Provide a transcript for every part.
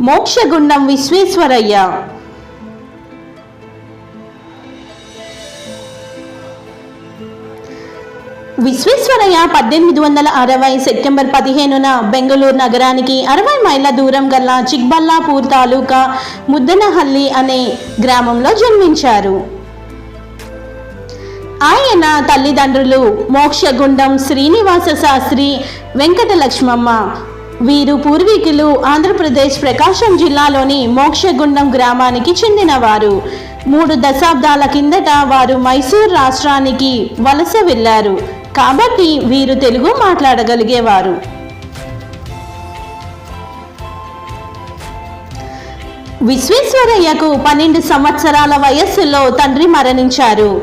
మోక్షగుండం విశ్వేశ్వరయ్య. విశ్వేశ్వరయ్య పద్దెనిమిది వందల అరవై సెప్టెంబర్ పదిహేనున బెంగళూరు నగరానికి అరవై మైళ్ళ దూరం గల చిక్బల్లాపూర్ తాలూకా ముద్దనహల్లి అనే గ్రామంలో జన్మించారు. ఆయన తల్లిదండ్రులు మోక్షగుండం శ్రీనివాస శాస్త్రి వెంకటలక్ష్మమ్మ వీరు పూర్వీకులు ఆంధ్రప్రదేశ్ ప్రకాశం జిల్లాలోని మోక్షగుండం గ్రామానికి చెందినవారు. మూడు దశాబ్దాల కిందట వారు మైసూర్ రాష్ట్రానికి వలస వెళ్ళారు. కాబట్టి వీరు తెలుగు మాట్లాడగలిగేవారు. విశ్వేశ్వరయ్యకు పన్నెండు సంవత్సరాల వయస్సులో తండ్రి మరణించారు.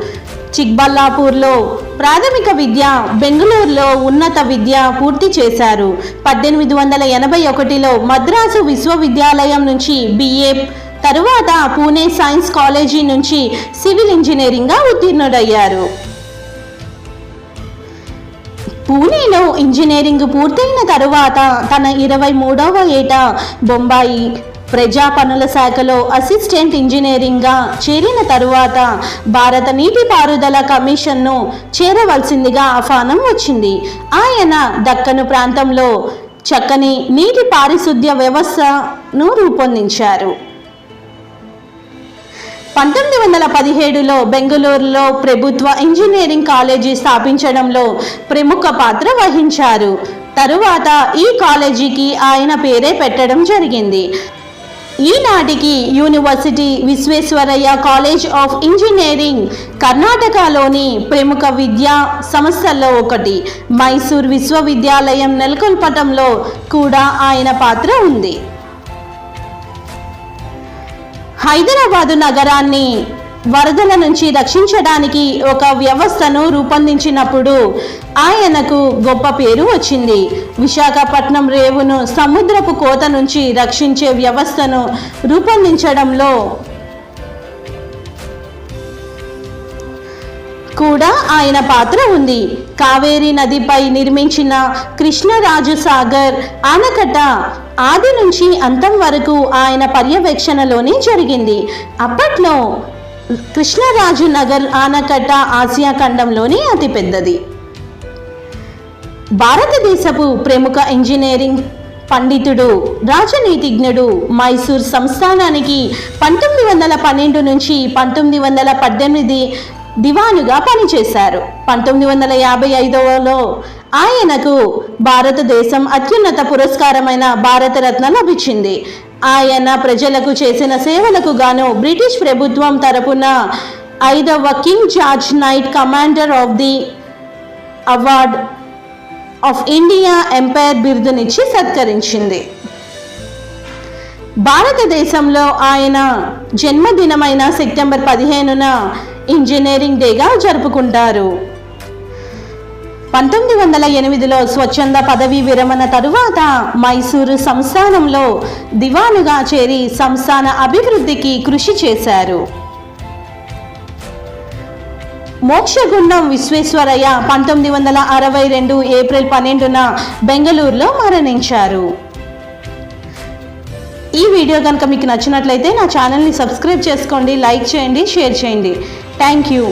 చిక్బల్లాపూర్లో ప్రాథమిక విద్య బెంగళూరులో ఉన్నత విద్య పూర్తి చేశారు. పద్దెనిమిది వందల ఎనభై ఒకటిలో మద్రాసు విశ్వవిద్యాలయం నుంచి బిఏ తరువాత పూణే సైన్స్ కాలేజీ నుంచి సివిల్ ఇంజనీరింగ్గా ఉత్తీర్ణుడయ్యారు. పూణేలో ఇంజనీరింగ్ పూర్తయిన తరువాత తన ఇరవై మూడవ ఏట బొంబాయి ప్రజా పనుల శాఖలో అసిస్టెంట్ ఇంజనీరింగ్గా చేరిన తరువాత భారత నీటిపారుదల కమిషన్ను చేరవలసిందిగా ఆహ్వానం వచ్చింది. ఆయన దక్కను ప్రాంతంలో చక్కని నీటి పారిశుద్ధ్య వ్యవస్థను రూపొందించారు. పంతొమ్మిది వందల పదిహేడులో బెంగళూరులో ప్రభుత్వ ఇంజనీరింగ్ కాలేజీ స్థాపించడంలో ప్రముఖ పాత్ర వహించారు. తరువాత ఈ కాలేజీకి ఆయన పేరే పెట్టడం జరిగింది. ఈనాటికి university Visvesvaraya college of engineering కర్ణాటకలోని ప్రముఖ విద్యా సంస్థల్లో ఒకటి. మైసూర్ విశ్వవిద్యాలయం నెలకొల్పటంలో కూడా ఆయన పాత్ర ఉంది. హైదరాబాదు నగరాన్ని వరదల నుంచి రక్షించడానికి ఒక వ్యవస్థను రూపొందించినప్పుడు ఆయనకు గొప్ప పేరు వచ్చింది. విశాఖపట్నం రేవును సముద్రపు కోత నుంచి రక్షించే వ్యవస్థను రూపొందించడంలో కూడా ఆయన పాత్ర ఉంది. కావేరీ నదిపై నిర్మించిన కృష్ణరాజు సాగర్ ఆనకట్ట ఆది నుంచి అంతం వరకు ఆయన పర్యవేక్షణలోనే జరిగింది. అప్పట్లో కృష్ణరాజు నగర్ ఆనకట్ట ఆసియా ఖండంలోనే అతిపెద్దది. భారతదేశపు ప్రముఖ ఇంజనీరింగ్ పండితుడు రాజనీతిజ్ఞుడు మైసూర్ సంస్థానానికి పంతొమ్మిది వందల పన్నెండు నుంచి పంతొమ్మిది వందల పద్దెనిమిది దివానుగా పనిచేశారు. పంతొమ్మిది వందల యాభై ఐదవలో ఆయనకు భారతదేశం అత్యున్నత పురస్కారమైన భారతరత్న లభించింది. ఆయన ప్రజలకు చేసిన సేవలకు గాను బ్రిటిష్ ప్రభుత్వం తరపున ఐదవ king George knight commander of the award of India empire బిరుదునిచ్చి సత్కరించింది. భారతదేశంలో ఆయన జన్మదినమైన సెప్టెంబర్ పదిహేనున ఇంజనీరింగ్ డేగా జరుపుకుంటారు. పంతొమ్మిది వందల ఎనిమిదిలో స్వచ్ఛంద పదవీ విరమణ తరువాత మైసూరు సంస్థానంలో దివానుగా చేరి సంస్థాన అభివృద్ధికి కృషి చేశారు. మోక్షగుండం విశ్వేశ్వరయ్య పంతొమ్మిది వందల అరవై రెండు ఏప్రిల్ పన్నెండున బెంగళూరులో మరణించారు. ఈ వీడియో కనుక మీకు నచ్చినట్లయితే నా ఛానల్ని సబ్స్క్రైబ్ చేసుకోండి లైక్ చేయండి షేర్ చేయండి. Thank you.